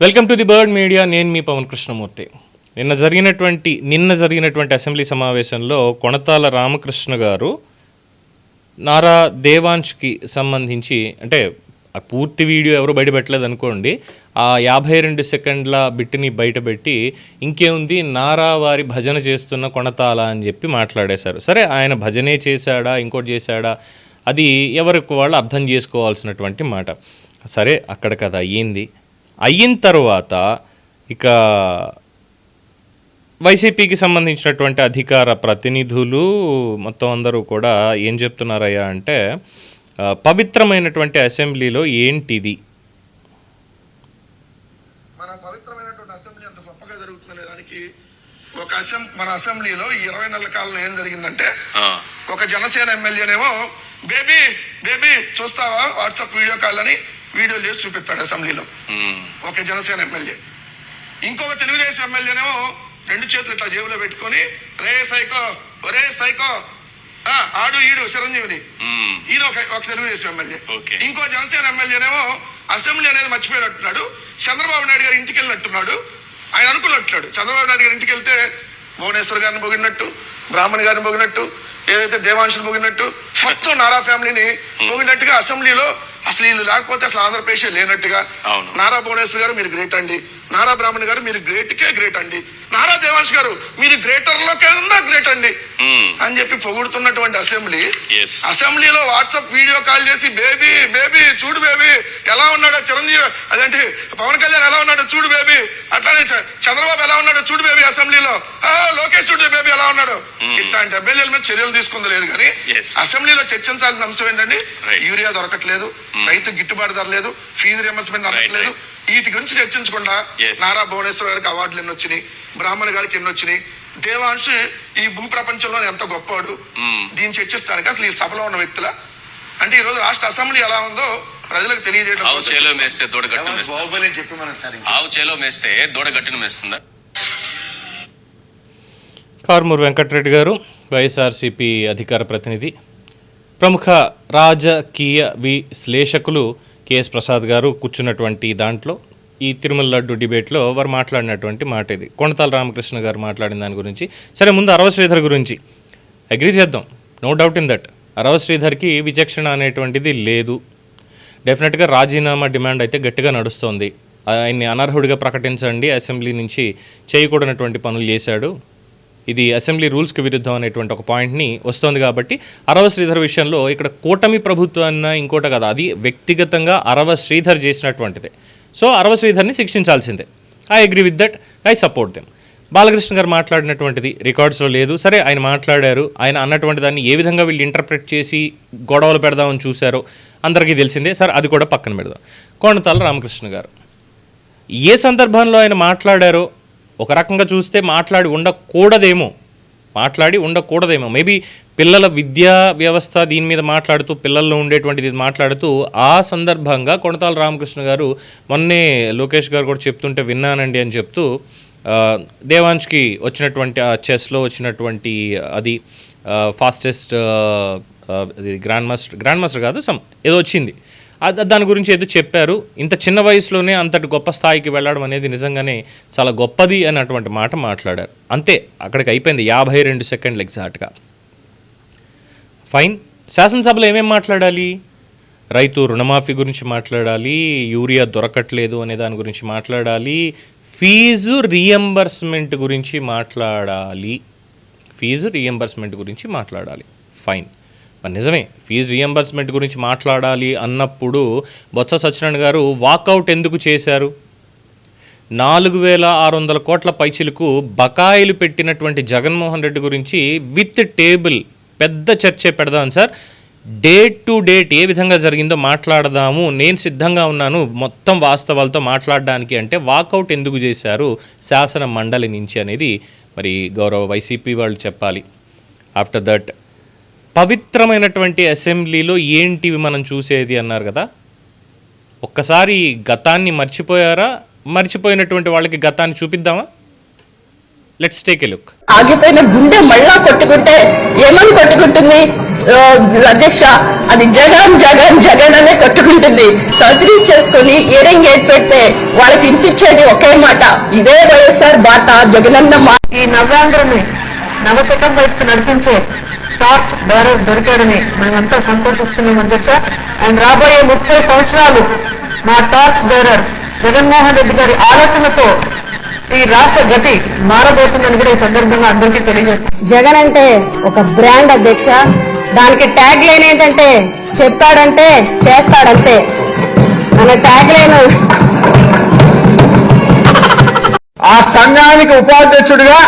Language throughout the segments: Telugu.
Welcome to the bird media నేను మీ పవన్ కృష్ణమూర్తి. నిన్న జరిగినటువంటి నిన్న జరిగినటువంటి అసెంబ్లీ సమావేశంలో కొణతాల రామకృష్ణ గారు నారా దేవాంష్కి సంబంధించి అంటే ఆ పూర్తి వీడియో ఎవరు బయటపెట్టలేదు అనుకోండి ఆ యాభై రెండు సెకండ్ల బిట్టిని బయటపెట్టి ఇంకేముంది నారా వారి భజన చేస్తున్న కొణతాల అని చెప్పి మాట్లాడేశారు. సరే ఆయన భజనే చేశాడా ఇంకోటి చేశాడా అది ఎవరికి వాళ్ళు అర్థం చేసుకోవాల్సినటువంటి మాట. సరే అక్కడ కదా అయ్యింది. అయిన తర్వాత ఇక వైసీపీకి సంబంధించినటువంటి అధికార ప్రతినిధులు మొత్తం అందరూ కూడా ఏం చెప్తున్నారయ్యా అంటే పవిత్రమైనటువంటి అసెంబ్లీలో ఏంటిది? మన పవిత్రమైనటువంటి అసెంబ్లీ అంత గొప్పగా జరుగుతుందనే దానికి ఒక అసెం మన అసెంబ్లీలో ఈ ఇరవై నెలల కాలంలో ఏం జరిగిందంటే ఒక జనసేన ఎమ్మెల్యేనేమో బేబీ బేబీ చూస్తావా వాట్సాప్ వీడియో కాల్ అని వీడియోలు చేసి చూపిస్తాడు అసెంబ్లీలో. ఒక జనసేన ఎమ్మెల్యే. ఇంకొక తెలుగుదేశం ఎమ్మెల్యేనేమో రెండు చేతులు ఇట్లా జేబులో పెట్టుకొని రే సైకో ఒరే సైకో ఆడు ఈడు చిరంజీవిని. ఈయన ఒక ఒక తెలుగుదేశం ఎమ్మెల్యే. ఇంకో జనసేన ఎమ్మెల్యేనేమో అసెంబ్లీ అనేది మర్చిపోయినట్టున్నాడు చంద్రబాబు నాయుడు గారి ఇంటికి వెళ్ళినట్టున్నాడు ఆయన అనుకున్నట్టున్నాడు చంద్రబాబు నాయుడు గారి ఇంటికి వెళ్తే భువనేశ్వర్ గారిని పొగినట్టు బ్రాహ్మణ్ గారిని పొగినట్టు ఏదైతే దేవాంశుని పొగినట్టు మొత్తం నారా ఫ్యామిలీని పొగినట్టుగా అసెంబ్లీలో అసలు వీళ్ళు లేకపోతే అసలు ఆంధ్రప్రదేశ్ లేనట్టుగా. నారా భువనేశ్వర్ గారు మీరు గ్రేట్ అండి నారా బ్రాహ్మణ్ గారు మీరు గ్రేట్ కే గ్రేట్ అండి నారా దేవాంశ్ గారు మీరు గ్రేటర్లో కింద గ్రేట్ అండి. అని చెప్పి పొగుడుతున్నటువంటి అసెంబ్లీ. అసెంబ్లీలో వాట్సాప్ వీడియో కాల్ చేసి బేబీ బేబీ చూడు బేబీ చిరంజీవి అదేంటి? పవన్ కళ్యాణ్ ఎలా ఉన్నాడో చూడు బేబీ. అట్లానే చంద్రబాబు ఎలా ఉన్నాడో చూడు బేబీ అసెంబ్లీలో. ఆ, లోకేష్ చూడు బేబీ ఎలా ఉన్నాడో. ఇట్లాంటి ఎమ్మెల్యేల మీద చర్యలు తీసుకుంది లేదు కానీ. అసెంబ్లీలో చర్చించాల్సిన అంశం ఏంటండి. యూరియా దొరకట్లేదు. రైతు గిట్టుబాటు ధర లేదు. ఫీజు రియంబర్స్మెంట్ అందట్లేదు right. వీటి గురించి చర్చించకుండా. నారా భువనేశ్వర్ గారికి అవార్డులు ఎన్ని వచ్చినాయి? బ్రాహ్మణ్ గారికి ఎన్ని వచ్చినాయి? దేవాంశ్ ఈ భూ ప్రపంచంలో ఎంత గొప్పవాడు? Hmm. దీన్ని చర్చిస్తానికి అసలు ఈ సభలో ఉన్న వ్యక్తుల? అంటే ఈ రోజు రాష్ట్ర అసెంబ్లీ ఎలా ఉందో ప్రజలకు తెలియజేయడం ఆవు చేలో మేస్తే దూడ గట్టును మేస్తుంది? బాహుబలి చెప్పి మనం సార్. ఆవు చేలో మేస్తే దూడ గట్టును మేస్తుందా? కారుమూరు వెంకటరెడ్డి గారు వైఎస్ఆర్సీపీ అధికార ప్రతినిధి. ప్రముఖ రాజకీయ విశ్లేషకులు కెఎస్ ప్రసాద్ గారు కూర్చున్నటువంటి దాంట్లో ఈ తిరుమల లడ్డు డిబేట్లో వారు మాట్లాడినటువంటి మాట ఇది. కొణతాల రామకృష్ణ గారు మాట్లాడిన దాని గురించి. సరే ముందు అరవ శ్రీధర్ గురించి. అగ్రి చేద్దాం. No doubt in that Arava శ్రీధర్కి విచక్షణ అనేటువంటిది లేదు. డెఫినెట్గా రాజీనామా డిమాండ్ అయితే గట్టిగా నడుస్తోంది. ఆయన్ని అనర్హుడిగా ప్రకటించండి. అసెంబ్లీ నుంచి చేయకూడనటువంటి పనులు చేశాడు. ఇది అసెంబ్లీ రూల్స్కి విరుద్ధం అనేటువంటి ఒక పాయింట్ని వస్తోంది కాబట్టి అరవ శ్రీధర్ విషయంలో ఇక్కడ కూటమి ప్రభుత్వాన్న ఇంకోట కదా అది వ్యక్తిగతంగా అరవ శ్రీధర్ చేసినటువంటిదే. సో అరవ శ్రీధర్ని శిక్షించాల్సిందే. I agree with that I support them Balakrishna గారు మాట్లాడినటువంటిది రికార్డ్స్లో లేదు. సరే ఆయన మాట్లాడారు. ఆయన అన్నటువంటి దాన్ని ఏ విధంగా వీళ్ళు ఇంటర్ప్రెట్ చేసి గొడవలు పెడదామని చూశారో అందరికీ తెలిసిందే. సార్ అది కూడా పక్కన పెడదాం. కోణతాల రామకృష్ణ గారు ఏ సందర్భంలో ఆయన మాట్లాడారో ఒక రకంగా చూస్తే మాట్లాడి ఉండకూడదేమో. మాట్లాడి ఉండకూడదేమో. మేబీ పిల్లల విద్యా వ్యవస్థ దీని మీద మాట్లాడుతూ పిల్లల్లో ఉండేటువంటిది మాట్లాడుతూ ఆ సందర్భంగా కొణతాల రామకృష్ణ గారు మొన్నే లోకేష్ గారు కూడా చెప్తుంటే విన్నానండి అని చెప్తూ దేవాన్ష్కి దేవాంష్కి వచ్చినటువంటి ఆ చెస్లో వచ్చినటువంటి అది fastest grand master grand master కాదు సమ్ ఏదో వచ్చింది. దాని గురించి ఏదో చెప్పారు. ఇంత చిన్న వయసులోనే అంతటి గొప్ప స్థాయికి వెళ్ళడం అనేది నిజంగానే చాలా గొప్పది అన్నటువంటి మాట మాట్లాడారు. అంతే అక్కడికి అయిపోయింది యాభై రెండు సెకండ్లు ఎగ్జాక్ట్గా. ఫైన్ శాసనసభలో ఏమేమి మాట్లాడాలి? రైతు రుణమాఫీ గురించి మాట్లాడాలి యూరియా దొరకట్లేదు అనే దాని గురించి మాట్లాడాలి ఫీజు రియంబర్స్మెంట్ గురించి మాట్లాడాలి. ఫీజు రీఎంబర్స్మెంట్ గురించి మాట్లాడాలి. ఫైన్ మరి నిజమే ఫీజు రియంబర్స్మెంట్ గురించి మాట్లాడాలి అన్నప్పుడు బొత్స సత్యనారాయణ గారు వాకౌట్ ఎందుకు చేశారు? నాలుగు వేల ఆరు వందల కోట్ల పైచిలకు బకాయిలు పెట్టినటువంటి జగన్మోహన్ రెడ్డి గురించి విత్ టేబుల్ పెద్ద చర్చ పెడదాం సార్. డేట్ టు డేట్ ఏ విధంగా జరిగిందో మాట్లాడదాము. నేను సిద్ధంగా ఉన్నాను మొత్తం వాస్తవాలతో మాట్లాడడానికి అంటే వాకౌట్ ఎందుకు చేశారు? శాసన మండలి నుంచి అనేది మరి గౌరవ వైసీపీ వాళ్ళు చెప్పాలి. ఆఫ్టర్ దట్ పవిత్రమైనటువంటి అసెంబ్లీలో ఏంటివి మనం చూసేది అన్నారు కదా? ఒక్కసారి గతాన్ని మర్చిపోయారా? మర్చిపోయినటువంటి వాళ్ళకి గతాన్ని చూపిద్దామా? లెట్స్ టేక్ ఎ లుక్ ఆగిపోయిన గుండె మళ్ళా కొట్టుకుంటే ఏమని కొట్టుకుంటుంది? అధ్యక్ష అది జగన్ జగన్ జగన్ అనే కొట్టుకుంటుంది. సర్జరీస్ చేసుకుని ఇయరింగ్ ఎయిట్ పెడితే వాళ్ళకి వినిపించేది ఒకే మాట. ఇదే వైఎస్ఆర్ బాట జగనన్న మాట ఈ నవ్యాంధ్రని నవపథం వైపు నడిపించే టార్చ్ బేరర్ దొరికాడని మేమంతా సంతోషిస్తున్నాం అధ్యక్ష. అండ్ రాబోయే ముప్పై సంవత్సరాలు మా టార్చ్ బేరర్ జగన్మోహన్ రెడ్డి గారి ఆలోచనతో ఈ రాష్ట్ర గతి మారబోతుందని కూడా ఈ సందర్భంగా అందరికీ తెలియజేస్తాం జగన్ అంటే ఒక బ్రాండ్ అధ్యక్ష. దానికి ట్యాగ్ లైన్ ఏంటంటే చెప్పాడంటే చేస్తాడంతే. మన ట్యాగ్ లైన్ ఆ సంఘానికి ఉపాధ్యక్షుడిగా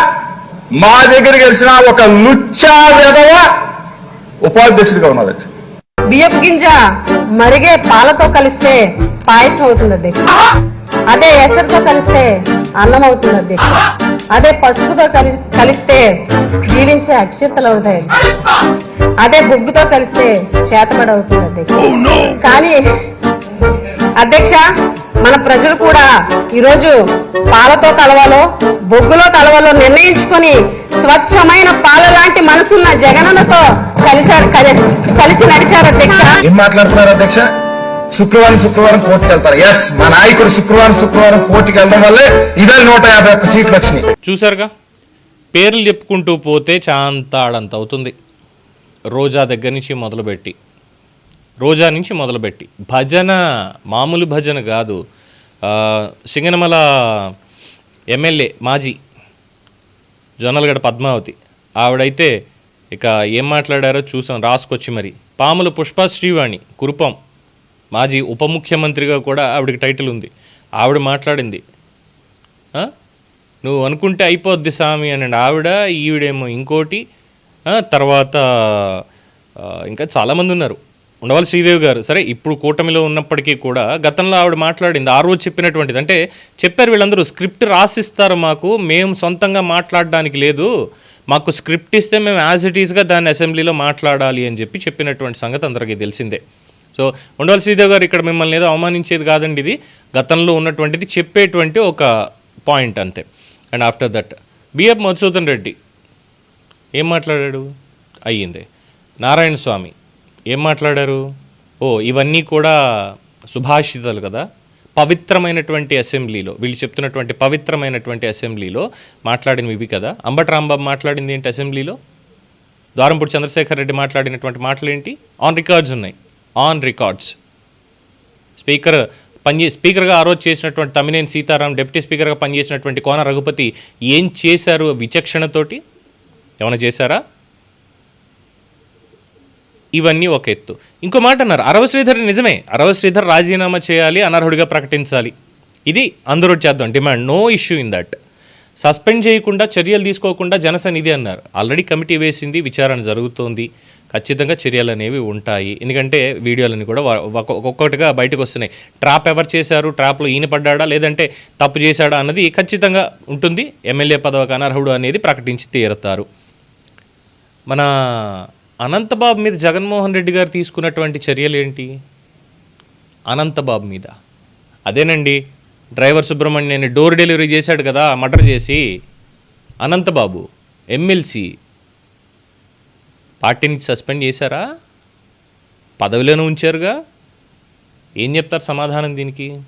మా దగ్గర గెలిచిన ఒక లుచ్చా విధవ ఉపాధ్యక్షుడిగా ఉన్నాడు బియ్యపు గింజ మరిగే పాలతో కలిస్తే పాయసం అవుతుంది అధ్యక్ష. అదే ఎసరుతో కలిస్తే అన్నం అవుతుంది అధ్యక్ష. అదే పసుపుతో కలి కలిస్తే జీవించే అక్షింతలు అవుతాయి అదే బొగ్గుతో కలిస్తే చేతబడి అవుతుంది అధ్యక్ష కానీ అధ్యక్ష మన ప్రజలు కూడా ఈరోజు పాలతో కలవాలో బొగ్గులో కలవాలో నిర్ణయించుకొని స్వచ్ఛమైన పాల లాంటి మనసున్న జగనన్నతో కలిసారు కలి- కలిసి నడిచారు అధ్యక్ష. ఏం మాట్లాడుతున్నారు అధ్యక్ష? శుక్రవారం శుక్రవారం కోర్టుకు వెళ్తారు ఎస్ మా నాయకుడు శుక్రవారం శుక్రవారం కోర్టుకు వెళ్ళడం వల్లే ఇవే నూట యాభై ఒక్క సీట్లు వచ్చినాయి. చూసారుగా పేర్లు చెప్పుకుంటూ పోతే చాంతాడంత అవుతుంది రోజా దగ్గర నుంచి మొదలుపెట్టి రోజా నుంచి మొదలుపెట్టి భజన మామూలు భజన కాదు. సింగనమల ఎమ్మెల్యే మాజీ జొన్నలగడ పద్మావతి ఆవిడైతే ఇక ఏం మాట్లాడారో చూసాం రాసుకొచ్చి మరి. పాముల పుష్ప శ్రీవాణి కురుపం మాజీ ఉప ముఖ్యమంత్రిగా కూడా ఆవిడకి టైటిల్ ఉంది. ఆవిడ మాట్లాడింది. నువ్వు అనుకుంటే అయిపోద్ది స్వామి అని ఆవిడ ఈవిడేమో ఇంకోటి తర్వాత ఇంకా చాలామంది ఉన్నారు. ఉండవాలి శ్రీదేవి గారు సరే ఇప్పుడు కూటమిలో ఉన్నప్పటికీ కూడా గతంలో ఆవిడ మాట్లాడింది ఆ రోజు చెప్పినటువంటిది. అంటే చెప్పారు వీళ్ళందరూ స్క్రిప్ట్ రాసిస్తారు మాకు మేము సొంతంగా మాట్లాడడానికి లేదు మాకు స్క్రిప్ట్ ఇస్తే మేము యాజ్ ఇట్ ఈస్గా దాన్ని అసెంబ్లీలో మాట్లాడాలి అని చెప్పి చెప్పినటువంటి సంగతి అందరికీ తెలిసిందే. సో ఉండవల్లి శ్రీదేవి గారు ఇక్కడ మిమ్మల్ని ఏదో అవమానించేది కాదండి ఇది. గతంలో ఉన్నటువంటిది చెప్పేటువంటి ఒక పాయింట్ అంతే. And after that BF Madhusudan Reddy ఏం మాట్లాడాడు? అయ్యింది. నారాయణ స్వామి. ఏం మాట్లాడారు? ఓ ఇవన్నీ కూడా సుభాషితాలు కదా? పవిత్రమైనటువంటి అసెంబ్లీలో వీళ్ళు చెప్తున్నటువంటి పవిత్రమైనటువంటి అసెంబ్లీలో మాట్లాడినవి ఇవి కదా? అంబట రాంబాబు మాట్లాడింది ఏంటి అసెంబ్లీలో? ద్వారంపూడి చంద్రశేఖర్ రెడ్డి మాట్లాడినటువంటి మాటలు ఏంటి ఆన్ రికార్డ్స్ ఉన్నాయి. ఆన్ రికార్డ్స్ స్పీకర్ పనిచే స్పీకర్గా ఆ రోజు చేసినటువంటి తమ్మినేని సీతారాం డిప్యూటీ స్పీకర్గా పనిచేసినటువంటి కోన రఘుపతి ఏం చేశారు విచక్షణతోటి? ఏమైనా చేశారా? ఇవన్నీ ఒక ఎత్తు. ఇంకో మాట అన్నారు అరవ శ్రీధర్ నిజమే అరవ శ్రీధర్ రాజీనామా చేయాలి అనర్హుడిగా ప్రకటించాలి. ఇది అందరూ చేద్దాం demand no issue in that. Suspend చేయకుండా చర్యలు తీసుకోకుండా జనసేన ఇది అన్నారు. ఆల్రెడీ కమిటీ వేసింది విచారణ జరుగుతోంది. ఖచ్చితంగా చర్యలు అనేవి ఉంటాయి. ఎందుకంటే వీడియోలన్నీ కూడా ఒక్కొక్కటిగా బయటకు వస్తున్నాయి. ట్రాప్ ఎవరు చేశారు? ట్రాప్లో ఈయన పడ్డాడా? లేదంటే తప్పు చేశాడా అన్నది ఖచ్చితంగా ఉంటుంది. ఎమ్మెల్యే పదవికి అనర్హుడు అనేది ప్రకటించి తీరుతారు. మన అనంతబాబు మీద జగన్మోహన్ రెడ్డి గారు తీసుకున్నటువంటి చర్యలు ఏంటి? అనంతబాబు మీద. అదేనండి డ్రైవర్ సుబ్రహ్మణ్యాన్ని డోర్ డెలివరీ చేశాడు కదా మర్డర్ చేసి. అనంతబాబు ఎమ్మెల్సీ పార్టీ నుంచి సస్పెండ్ చేశారా? పదవిలోనే ఉంచారుగా? ఏం చెప్తారు సమాధానం దీనికి?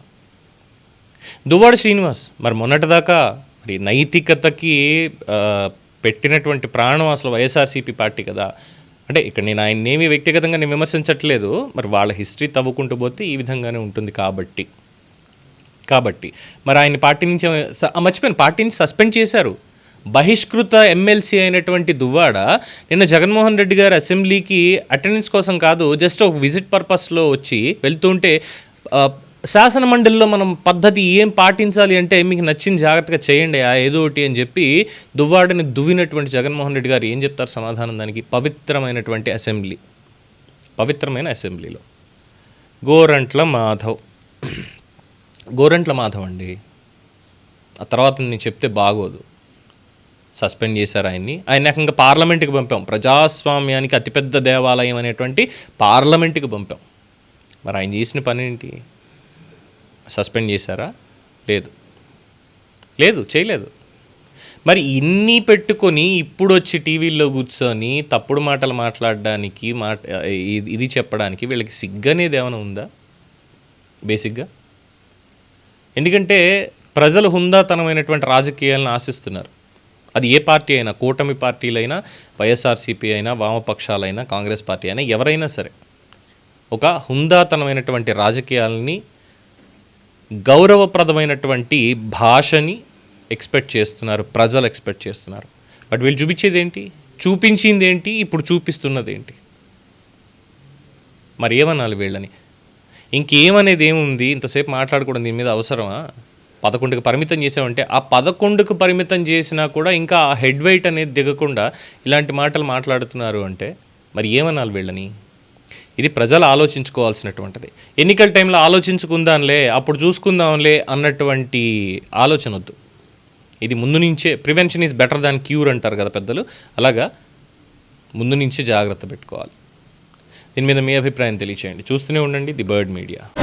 దువ్వాడ శ్రీనివాస్ మరి మొన్నటిదాకా మరి నైతికతకి పెట్టినటువంటి ప్రాణం అసలు వైఎస్ఆర్సీపీ పార్టీ కదా. అంటే ఇక్కడ నేను ఆయన ఏమీ వ్యక్తిగతంగా నేను విమర్శించట్లేదు మరి వాళ్ళ హిస్టరీ తవ్వుకుంటూ పోతే ఈ విధంగానే ఉంటుంది కాబట్టి. కాబట్టి మరి ఆయన పార్టీ నుంచి మర్చిపోయిన మర్చిపోయాను. పార్టీ నుంచి సస్పెండ్ చేశారు. బహిష్కృత ఎమ్మెల్సీ అయినటువంటి దువ్వాడ నిన్న జగన్మోహన్ రెడ్డి గారు అసెంబ్లీకి అటెండెన్స్ కోసం కాదు జస్ట్ ఒక విజిట్ పర్పస్లో వచ్చి వెళ్తుంటే శాసన మండలిలో మనం పద్ధతి ఏం పాటించాలి అంటే మీకు నచ్చిన జాగ్రత్తగా చేయండి ఆ ఏదో ఒకటి అని చెప్పి దువ్వాడని దువ్వినటువంటి జగన్మోహన్ రెడ్డి గారు ఏం చెప్తారు సమాధానం దానికి? పవిత్రమైనటువంటి అసెంబ్లీ. పవిత్రమైన అసెంబ్లీలో. గోరంట్ల మాధవ్. గోరంట్ల మాధవ్ అండి. ఆ తర్వాత నేను చెప్తే బాగోదు. సస్పెండ్ చేశారు ఆయన్ని. ఆయన ఏకంగా పార్లమెంట్కి పంపాం. ప్రజాస్వామ్యానికి అతిపెద్ద దేవాలయం అనేటువంటి పార్లమెంట్కి పంపాం. మరి ఆయన చేసిన పని ఏంటి సస్పెండ్ చేశారా? లేదు. లేదు చేయలేదు. మరి ఇన్ని పెట్టుకొని ఇప్పుడు వచ్చి టీవీల్లో కూర్చొని తప్పుడు మాటలు మాట్లాడడానికి మాట ఇది- ఇది చెప్పడానికి వీళ్ళకి సిగ్గనేది ఏమైనా ఉందా? బేసిక్గా? ఎందుకంటే ప్రజలు హుందాతనమైనటువంటి రాజకీయాలను ఆశిస్తున్నారు. అది ఏ పార్టీ అయినా కూటమి పార్టీలైనా వైఎస్ఆర్సీపీ అయినా వామపక్షాలైనా కాంగ్రెస్ పార్టీ అయినా ఎవరైనా సరే ఒక హుందాతనమైనటువంటి రాజకీయాలని గౌరవప్రదమైనటువంటి భాషని ఎక్స్పెక్ట్ చేస్తున్నారు ప్రజలు ఎక్స్పెక్ట్ చేస్తున్నారు. బట్ వీళ్ళు చూపించేది ఏంటి చూపించింది ఏంటి ఇప్పుడు చూపిస్తున్నది ఏంటి మరి ఏమనాలి వీళ్ళని? ఇంకేమనేది ఏముంది? ఇంతసేపు మాట్లాడుకోవడం దీని మీద అవసరమా? పదకొండుకు పరిమితం చేసామంటే ఆ పదకొండుకు పరిమితం చేసినా కూడా ఇంకా ఆ హెడ్ వెయిట్ అనేది దిగకుండా ఇలాంటి మాటలు మాట్లాడుతున్నారు అంటే మరి ఏమనాలి వీళ్ళని? ఇది ప్రజలు ఆలోచించుకోవాల్సినటువంటిది. ఎన్నికల టైంలో ఆలోచించుకుందాంలే అప్పుడు చూసుకుందాంలే అన్నటువంటి ఆలోచన వద్దు. ఇది ముందు నుంచే prevention is better than cure అంటారు కదా పెద్దలు. అలాగా ముందు నుంచే జాగ్రత్త పెట్టుకోవాలి. దీని మీద మీ అభిప్రాయం తెలియచేయండి. చూస్తూనే ఉండండి ది బర్డ్ మీడియా.